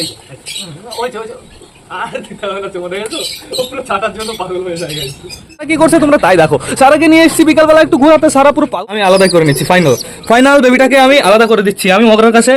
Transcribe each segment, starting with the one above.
এই ওই ওই হয়ে। কি করছে তোমরা তাই দেখো সারাকে নিয়ে এসেছি বিকালবেলা একটু ঘোরাতে সারা পুরো। আমি আলাদা করে নিচ্ছি ফাইনাল ফাইনাল বেবিটাকে আমি আলাদা করে দিচ্ছি আমি মগরার কাছে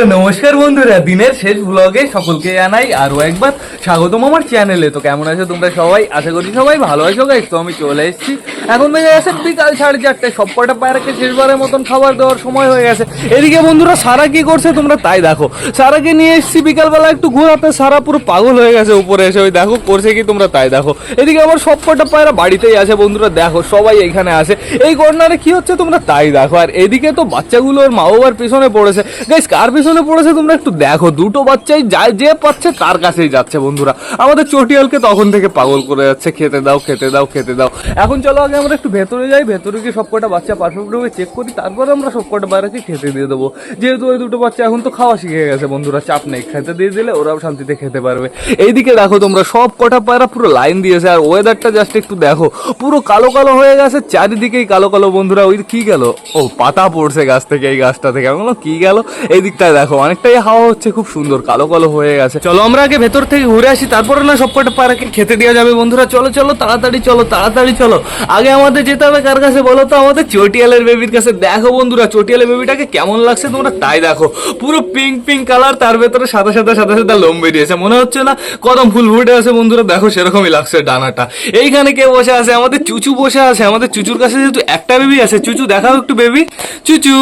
তো নমস্কার বন্ধুরা, দিনের শেষ ব্লগে সকলকে জানাই আরও একবার স্বাগতম আমার চ্যানেলে তো কেমন আছো তোমরা সবাই? আশা করি সবাই ভালো আছো গাইস তো আমি চলে এসেছি। এখন বেজে গেছে বিকাল সাড়ে চারটে। সব কটা পায়রাকে শেষবারের মতন খাবার দেওয়ার সময় হয়ে গেছে। এদিকে বন্ধুরা, সারা কি করছে তোমরা তাই দেখো। সারাকে নিয়ে এসেছি বিকালবেলা একটু ঘোরাতে। সারা পুরো পাগল হয়ে গেছে উপরে এসে। ওই দেখো, করছে কি তোমরা তাই দেখো। এদিকে আমার সব কটা পায়রা বাড়িতেই আছে বন্ধুরা। দেখো, সবাই এখানে আছে। এই কর্নারে কি হচ্ছে তোমরা তাই দেখো। আর এদিকে তো বাচ্চাগুলোর মা বাবার পিছনে পড়েছে। গাইস কার পিছনে পড়েছে, তোমরা একটু দেখো। দুটো বাচ্চাই যায় যে পাচ্ছে তার কাছেই যাচ্ছে, বন্ধুরা। আমাদের চটিয়ালকে তখন থেকে পাগল করে যাচ্ছে। খেতে দাও খেতে দাও খেতে দাও। এখন চলো আগে আমরা একটু ভেতরে যাই। ভেতরে গিয়ে সব কটা বাচ্চা পারফেক্টভাবে চেক করি। তারপরে আমরা সব কটা বাইরেকে খেতে দিয়ে দেবো। যেহেতু ওই দুটো বাচ্চা এখন তো খাওয়া শিখে গেছে, বন্ধুরা, চাপ নেই। খেতে দিয়ে দিলে ওরাও শান্তিতে খেতে পারবে। এইদিকে দেখো তোমরা সব কটা পায়রা পুরো লাইন দিয়েছে। আর ওয়েদারটা জাস্ট একটু দেখো। পুরো কালো কালো হয়ে গেছে, চারিদিকেই কালো কালো, বন্ধুরা। ওই কি গেল? ও, পাতা পড়ছে গাছ থেকে, এই গাছটা থেকে। আমি কি গেল? এই দিকটায় দেখো, অনেকটাই হাওয়া হচ্ছে, খুব সুন্দর, কালো কালো হয়ে গেছে। চলো আমরা আগে ভেতর থেকে ঘুরে আসি, তারপরে না সব কটা পায়রাকে খেতে দেওয়া যাবে, বন্ধুরা। চলো চলো, তাড়াতাড়ি চলো তাড়াতাড়ি, চলো। আগে আমাদের যেতে হবে কার কাছে, বলো তো আমাদের? চটিয়ালের বেবির কাছে। দেখো, বন্ধুরা, চটিয়ালের বেবিটাকে কেমন লাগছে তোমরা তাই দেখো। পুরো পিঙ্ক পিঙ্ক কালার তার ভেতরে সাদা সাদা সাদা সাদা লোম বেরিয়েছে। মনে হচ্ছে না কদম ফুল ফুটে আছে, বন্ধুরা। দেখো, সেরকমই লাগছে ডানাটা। এইখানে কে বসে আছে? আমাদের চুচু বসে আছে। আমাদের চুচুর কাছে যেহেতু একটা বেবি আছে, চুচু, দেখাও একটু বেবি চুচু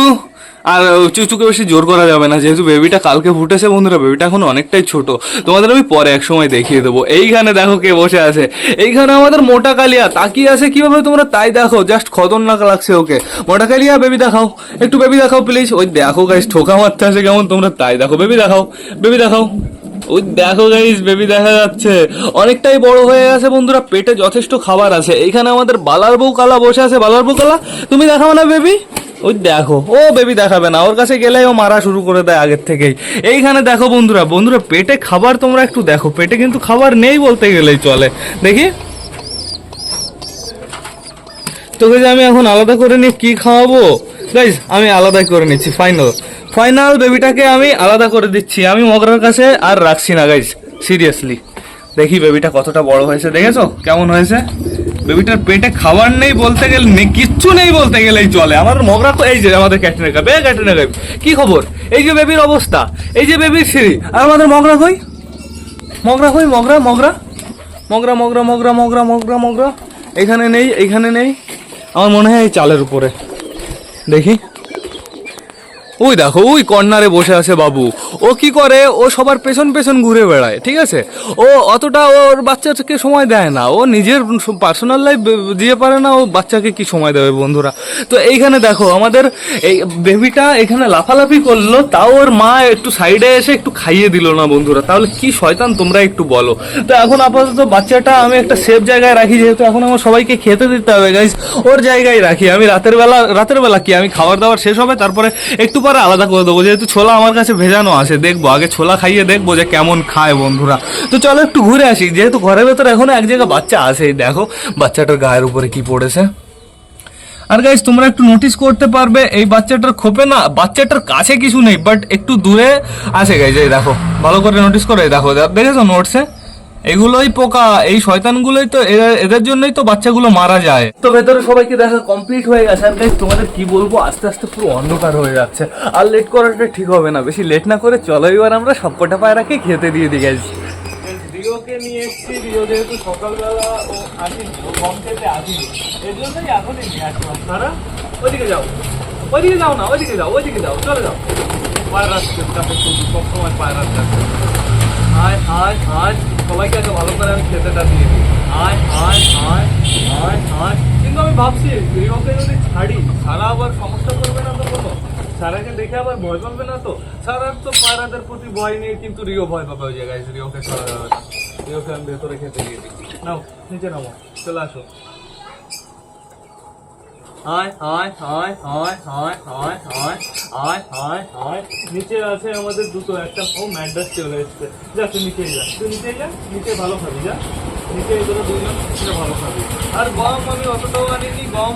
আর চুচুকে বেশি জোর করা যাবে না, যেহেতু বেবিটা কালকে ফুটেছে বন্ধুরা বেবিটা এখন অনেকটাই ছোট। তোমাদের আমি পরে এক সময় দেখিয়ে দেবো। এইখানে দেখো কে বসে আছে। এইখানে আমাদের মোটা কালিয়া, তাকিয়ে আছে কীভাবে তোমরা? তাই দেখো জাস্ট খতরনাক লাগছে ওকে। মোটা কালিয়া বেবি দেখাও। একটু বেবি দেখাও প্লিজ ওই দেখো গাইস ঠোকা মারতে আছে কেমন তোমরা? তাই দেখো বেবি দেখাও। বেবি দেখাও। ওই দেখো গাইস বেবি দেখা যাচ্ছে। অনেকটাই বড় হয়ে গেছে বন্ধুরা, পেটে যথেষ্ট খাবার আছে। এইখানে আমাদের বালার বউ কালা বসে আছে। বালার বউ কালা, তুমি দেখাও না বেবি ওই দেখো, ও বেবি দেখাবে না, ওর কাছে গেলে ও মারা শুরু করে দেয় আগের থেকেই। এইখানে দেখো বন্ধুরা বন্ধুরা পেটে খাবার তোমরা একটু দেখো, পেটে কিন্তু খাবার নেই বলতে গেলেই চলে। দেখি। তোকে যে আমি এখন আলাদা করে নিয়ে কি খাওয়াবো? গাইজ আমি আলাদাই করে নিচ্ছি ফাইনাল ফাইনাল বেবিটাকে আমি আলাদা করে দিচ্ছি, আমি মগরার কাছে আর রাখছি না গাইজ সিরিয়াসলি দেখি বেবিটা কতটা বড় হয়েছে, দেখেছ? কেমন হয়েছে? বেবিটার পেটে খাবার নেই বলতে গেলে নেই কিচ্ছু নেই বলতে গেলেই চলে। আমার মগরা তো এই যে আমাদের ক্যাটরিনা কাপ এই ক্যাটরিনা কি খবর? এই যে বেবির অবস্থা, এই যে বেবির সিঁড়ি, আর আমাদের মগরা কই? মগরা কই? মগরা মগরা? মগরা মগরা মগরা মগরা মগরা মগরা? এখানে নেই এখানে নেই। আমার মনে হয় এই চালের উপরে। দেখি। ওই দেখো, ওই কর্নারে বসে আছে বাবু। ও কি করে? ও সবার পেছন পেছন ঘুরে বেড়ায়, ঠিক আছে? ও অতটা ওর বাচ্চাকে সময় দেয় না। ও নিজের পার্সোনাল লাইফ দিয়ে পারে না, ও বাচ্চাকে কি সময় দেবে বন্ধুরা? তো এইখানে দেখো, আমাদের এই বেবিটা এখানে লাফালাফি করল, তাও ওর মা একটু সাইডে এসে একটু খাইয়ে দিল না বন্ধুরা। তাহলে কি শয়তান, তোমরা একটু বলো। তো এখন আপাতত বাচ্চাটা আমি একটা সেফ জায়গায় রাখি, যেহেতু এখন আমার সবাইকে খেতে দিতে হবে গাইজ ওর জায়গায় রাখি। আমি রাতের বেলা রাতের বেলা কি, আমি খাবার দাবার শেষ হবে, তারপরে একটু পরে আলাদা করে দেবো, যেহেতু ছোলা আমার কাছে ভেজানো আছে, দেখব, আগে ছোলা খাইয়ে দেখব যে কেমন খায় বন্ধুরা। তো চলো একটু ঘুরে আসি, যেহেতু ঘরের ভেতরে এখনও এক জায়গায় বাচ্চা আছে, দেখো বাচ্চাটার গায়ের উপরে কি পড়েছে। আর গাইস তোমরা একটু নোটিস করতে পারবে, এই বাচ্চাটার খোপে না, বাচ্চাটার কাছে কিছু নেই বাট একটু দূরে আছে গাইজ এই দেখো, ভালো করে নোটিস করে দেখো, দেখেছ নোটসে এগুলোই পোকা এই শয়তানগুলোই তো এরা- এদের জন্যই তো বাচ্চাগুলো মারা যায়। তো ভেতরে সবাইকে দেখা কমপ্লিট হয়ে গেছে আর গাইস তোমাদের কি বলব আস্তে আস্তে পুরো অন্ধকার হয়ে যাচ্ছে। আর লেট করাটা ঠিক হবে না বেশি লেট না করে চলো এবার আমরা সবকটা পায়রাকে খেতে দিয়ে দিই গাইজ রিওকে নিয়ে এসেছি রিও যেহেতু সকালবেলা ও আসি কম খেতে আসিনি এর জন্যই এখনই নিয়ে আসলাম তারা ওইদিকে যাও ওইদিকে যাও না ওইদিকে যাও ওইদিকে যাও চলে যাও। পায়ের রাস্তা সবসময় পায়ের রাস্তা আয় আয় আয় সবাইকে আগে ভালো করে আমি খেতেটা দিয়ে দিই। আয় আয় আয় আয় আয়। কিন্তু আমি ভাবছি রিওকে যদি ছাড়ি সারা আবার সমস্যা করবে না তো কোনো? সারাকে দেখে আবার ভয় পাবে না তো? সারার তো পায়রাদের প্রতি ভয় নিয়ে কিন্তু রিও ভয় পাবে ওই জায়গায়, রিওকে ছাড়া যাবে না রিওকে আমি ভেতরে খেতে দিয়ে দিই নাও, নিচে নামো, চলে আসো। আয় আয় আয় আয় আয় আয় আয়। আয় আয় আয় নিচে আছে আমাদের দুটো, একটা। ও, ম্যাড্রাস চলে এসছে। যা, তুই নিচে যা। তুই নিচেই যা, নিচে ভালো খাবি, যা। নিচে এগুলো দুইজন সেটা ভালো খাবি। আর গম আমি অতটাও আনিনি গম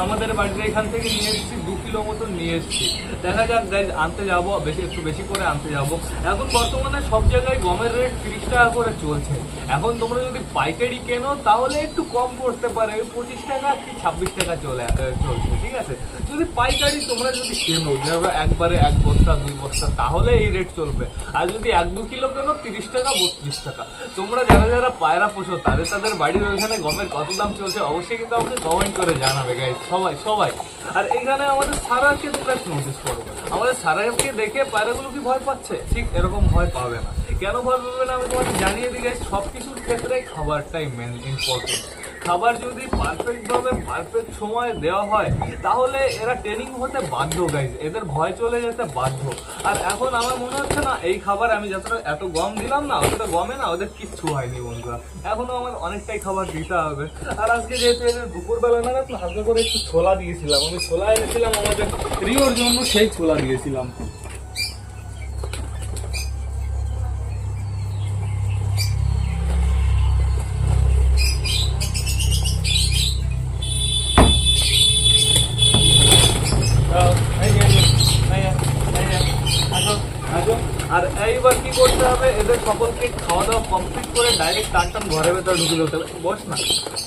আমাদের বাড়ির এখান থেকে নিয়ে এসেছি, দু কিলো মতো নিয়ে এসেছি। দেখা যাক guys, আনতে যাব বেশি একটু বেশি করে আনতে যাব। এখন বর্তমানে সব জায়গায় গমের রেট তিরিশ টাকা করে চলছে। এখন তোমরা যদি পাইকারি কেনো তাহলে একটু কম করতে পারে। পঁচিশ টাকা কি ছাব্বিশ টাকা চলে চলছে ঠিক আছে? যদি পাইকারি তোমরা যদি কেনো যেভাবে একবারে এক বস্তা দুই বস্তা তাহলে এই রেট চলবে। আর যদি এক দু কিলো কেনো তিরিশ টাকা বত্রিশ টাকা। তোমরা যারা যারা পায়রা পোষো তাদের তাদের বাড়ির ওইখানে গমের কত দাম চলছে অবশ্যই কিন্তু আমাকে কমেন্ট করে জানাবে গাইজ সবাই সবাই। আর এখানে আমাদের সারা একটু নোটিস আমাদের সারাকে দেখে পায়রাগুলো কি ভয় পাচ্ছে? ঠিক এরকম ভয় পাবে না। কেন ভয় পাবে না আমি তোমাকে জানিয়ে দিই সব কিছুর ক্ষেত্রে খাবারটাই মেন ইম্পর্টেন্ট খাবার যদি পারফেক্ট ভাবে পারফেক্ট সময় দেওয়া হয়, তাহলে এরা ট্রেনিং হতে বাধ্য গাইজ এদের ভয় চলে যেতে বাধ্য। আর এখন আমার মনে হচ্ছে না, এই খাবার আমি যতটা, এত গম দিলাম না, অতটা গমে না, ওদের কিচ্ছু হয়নি, বন্ধুরা। এখনও আমার অনেকটাই খাবার দিতে হবে। আর আজকে যেহেতু এদের দুপুরবেলা না একটু হালকা করে একটু ছোলা দিয়েছিলাম। আমি ছোলা এনেছিলাম আমাদের প্রিয়র জন্য, সেই ছোলা দিয়েছিলাম আহ, এই যে, এই যে, এই যে, এই যে, আসো, আসো। আর এইবার কি করতে হবে এদের সকলকে খাওয়া দাওয়া কমপ্লিট করে ডাইরেক্ট টান টান ঘরের ভেতরে ঢুকে দিতে হবে বস না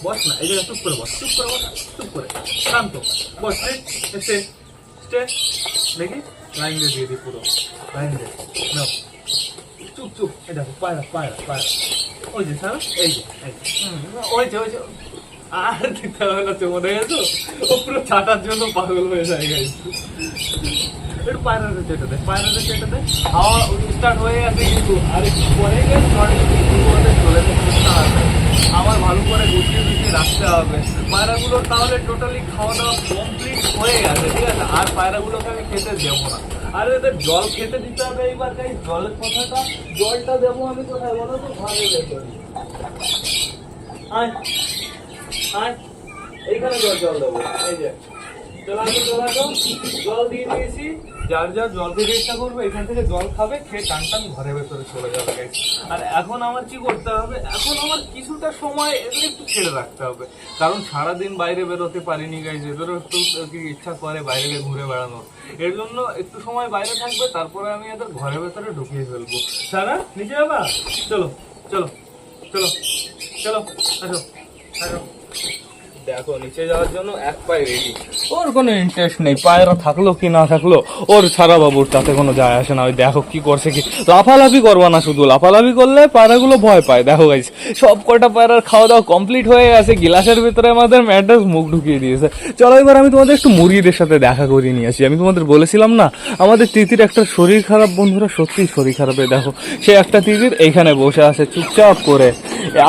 বস না, এই জায়গায় চুপ করে বস, চুপ করে বস, চুপ করে, শান্ত। বস স্টে স্টে দেখি, লাইন দিয়ে দিয়ে দিই পুরো, লাইন দিয়ে। নাও। চুপ চুপ, এই দেখো, পায়রা পায়রা পায়রা। ওই যে স্যার এই যে ওই যে ওই যে, আর দিতে হবে না চমনে গেছো? ও ছাটার জন্য পাগল হয়ে যায় গাইস একটু দে পায়রাতে চেটে দে হাওয়া স্টার্ট হয়ে গেছে কিন্তু আর একটু পরে গেছে চলে আমার ভালো করে গুছিয়ে গুছিয়ে রাখতে হবে। পায়রাগুলো তাহলে টোটালি খাওয়া দাওয়া কমপ্লিট হয়ে গেছে, ঠিক আছে? আর পায়রাগুলোকে আমি খেতে দেবো না। আর এদের জল খেতে দিতে হবে এইবার গাই জলের কথাটা, জলটা দেবো আমি কোথায় বলো তো? ভালো ভেতরে। আয় আয়। এইখানে জল জল দেবো। এই যে। জল দিয়ে দিয়েছি। যার জল খেতে করবে, এখান থেকে জল খাবে, খেয়ে টান টান ভেতরে চলে। আর এখন আমার কি করতে হবে? এখন আমার কিছুটা সময় একটু রাখতে হবে। কারণ সারাদিন বাইরে বেরোতে পারিনি গাইজ এদেরও একটু ইচ্ছা করে বাইরে ঘুরে বেড়ানোর। এর জন্য একটু সময় বাইরে থাকবে, তারপরে আমি এদের ঘরের ভেতরে ঢুকিয়ে ফেলব। সারা, নিচে যাবা? চলো চলো চলো চলো, আসো আসো। দেখো, নিচে যাওয়ার জন্য এক পায়ে রেডি ওর কোনো ইন্টারেস্ট নেই, পায়রা থাকল কি না থাকল, ওর সারা বাবুর তাতে কোনো যায় আসে না। ওই দেখো কি করছে কি লাফালাফি করব না শুধু, লাফালাফি করলে পায়রাগুলো ভয় পায়। দেখো গাইস সব কটা পায়রার খাওয়া দাওয়া কমপ্লিট হয়ে গেছে, গিলাসের ভিতরে আমাদের ম্যাড্রাস মুখ ঢুকিয়ে দিয়েছে। চলো এবার আমি তোমাদের একটু মুরগিদের সাথে দেখা করিয়ে নিয়ে আসি। আমি তোমাদের বলেছিলাম না, আমাদের তিতির একটা শরীর খারাপ, বন্ধুরা সত্যিই শরীর খারাপে দেখো। সে একটা তিতির এইখানে বসে আছে, চুপচাপ করে।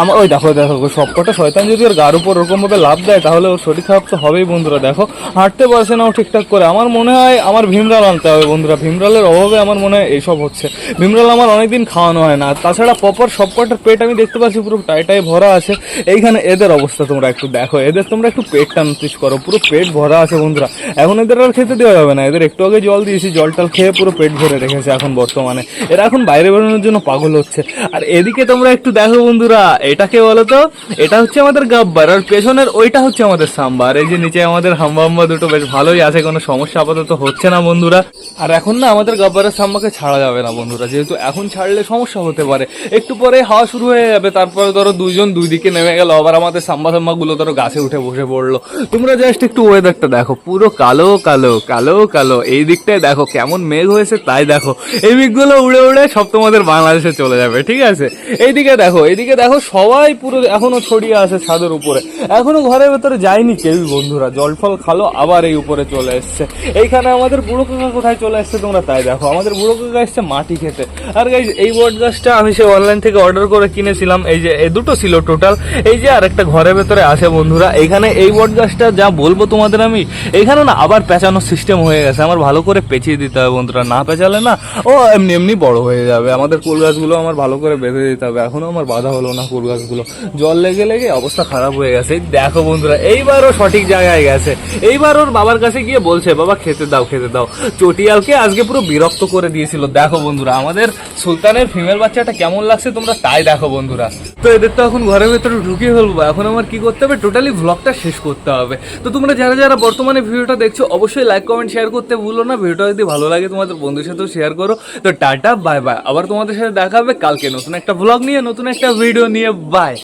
আমার ওই দেখো দেখো সব কটা শয়তান যদি ওর গার উপর ওরকম ভাবে লাভ দেয়, তাহলে ওর শরীর খারাপ তো হবেই, বন্ধুরা। দেখো হাঁটতে পারছে না ও ঠিকঠাক করে। আমার মনে হয় আমার ভীমরাল আনতে হবে বন্ধুরা। ভীমরালের অভাবে আমার মনে হয় এইসব হচ্ছে। ভীমরাল আমার অনেকদিন খাওয়ানো হয় না। তাছাড়া প্রপার সব কটার পেট আমি দেখতে পাচ্ছি, পুরো টাইটাই ভরা আছে। এইখানে এদের অবস্থা তোমরা একটু দেখো। এদের তোমরা একটু পেটটা নোটিস করো। পুরো পেট ভরা আছে বন্ধুরা। এখন এদের আর খেতে দেওয়া যাবে না। এদের একটু আগে জল দিয়েছি, জল টল খেয়ে পুরো পেট ভরে রেখেছে এখন বর্তমানে। এরা এখন বাইরে বেরোনোর জন্য পাগল হচ্ছে। আর এদিকে তোমরা একটু দেখো বন্ধুরা, এটাকে বলো তো এটা হচ্ছে আমাদের গাব্বার। আর পেছনের ওইটা হচ্ছে আমাদের সাম্বার। এই যে নিচে আমাদের হাম্বা হাম্বা দুটো বেশ ভালোই আছে, কোনো সমস্যা আপাতত হচ্ছে না বন্ধুরা। আর এখন না আমাদের গাব্বারের সাম্বাকে ছাড়া যাবে না বন্ধুরা, যেহেতু এখন ছাড়লে সমস্যা হতে পারে। একটু পরে হাওয়া শুরু হয়ে যাবে, তারপরে ধরো দুইজন দুই দিকে নেমে গেল, আবার আমাদের সাম্বা সাম্বা গুলো ধরো গাছে উঠে বসে পড়ল। তোমরা জাস্ট একটু ওয়েদারটা দেখো, পুরো কালো কালো কালো কালো। এই দিকটায় দেখো, কেমন মেঘ হয়েছে তাই দেখো। এই মেঘগুলো উড়ে উড়ে সব তোমাদের বাংলাদেশে চলে যাবে, ঠিক আছে? এইদিকে দেখো এইদিকে দেখো, সবাই পুরো এখনও ছড়িয়ে আছে ছাদের উপরে। এখনও ঘরের ভেতরে যায়নি কেউই বন্ধুরা জল ফল খালো আবার এই উপরে চলে এসছে। এইখানে আমাদের বুড়ো কাকা কোথায় চলে এসছে তোমরা তাই দেখো। আমাদের বুড়ো কাকা এসছে মাটি খেতে। আর গাইজ এই বট গাছটা আমি সে অনলাইন থেকে অর্ডার করে কিনেছিলাম। এই যে, এই দুটো ছিল টোটাল এই যে আর একটা ঘরের ভেতরে আছে বন্ধুরা। এইখানে এই বট গাছটা যা বলব তোমাদের আমি, এখানে না আবার পেঁচানোর সিস্টেম হয়ে গেছে। আমার ভালো করে পেঁচিয়ে দিতে হবে বন্ধুরা। না পেঁচালে না, ও, এমনি এমনি বড় হয়ে যাবে। আমাদের কুল গাছগুলো আমার ভালো করে বেঁধে দিতে হবে। এখনও আমার বাধা হলো না কুল গাছগুলো। জল লেগে লেগে অবস্থা খারাপ হয়ে গেছে। দেখো বন্ধুরা, এইবারও সঠিক জায়গায় গেছে। এইবার ওর বাবার কাছে গিয়ে বলছে, বাবা, খেতে দাও খেতে দাও। চটিয়ালকে আজকে পুরো বিরক্ত করে দিয়েছিল। দেখো বন্ধুরা, আমাদের সুলতানের ফিমেল বাচ্চাটা কেমন লাগছে তোমরা তাই দেখো বন্ধুরা। তো এদের তো এখন ঘরের ভেতরে ঢুকিয়ে ফেলব, এখন আমার কি করতে হবে? টোটালি ভ্লগটা শেষ করতে হবে। তো তোমরা যারা যারা বর্তমানে ভিডিওটা দেখছ, অবশ্যই লাইক কমেন্ট শেয়ার করতে ভুলো না। ভিডিওটা যদি ভালো লাগে, তোমাদের বন্ধুর সাথেও শেয়ার করো। তো টাটা বাই বাই আবার তোমাদের সাথে দেখা হবে কালকে নতুন একটা ভ্লগ নিয়ে, নতুন একটা ভিডিও নিয়ে। বাই